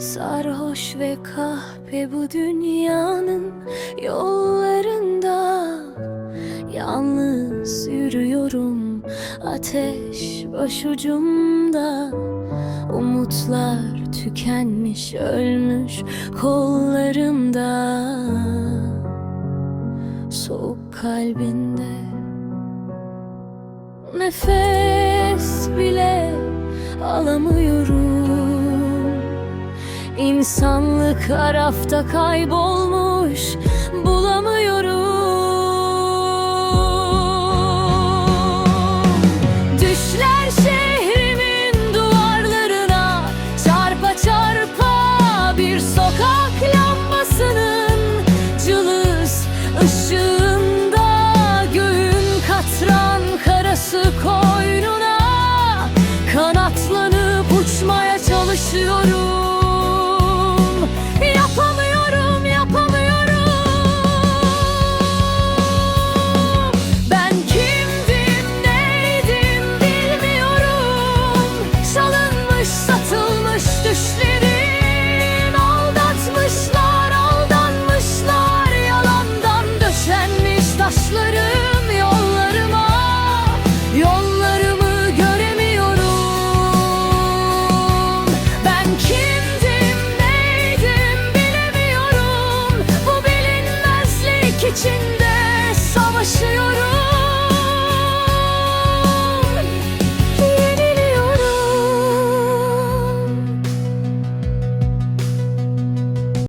Sarhoş ve kahpe bu dünyanın yollarında. Yalnız yürüyorum ateş başucumda. Umutlar tükenmiş ölmüş kollarımda. Soğuk kalbinde Nefes bile alamıyorum İnsanlık arafta kaybolmuş bulamıyorum. Düşler şehrimin duvarlarına Çarpa çarpa bir sokak lambasının Cılız ışığında göğün katran karası koynuna Kanatlanıp uçmaya çalışıyorum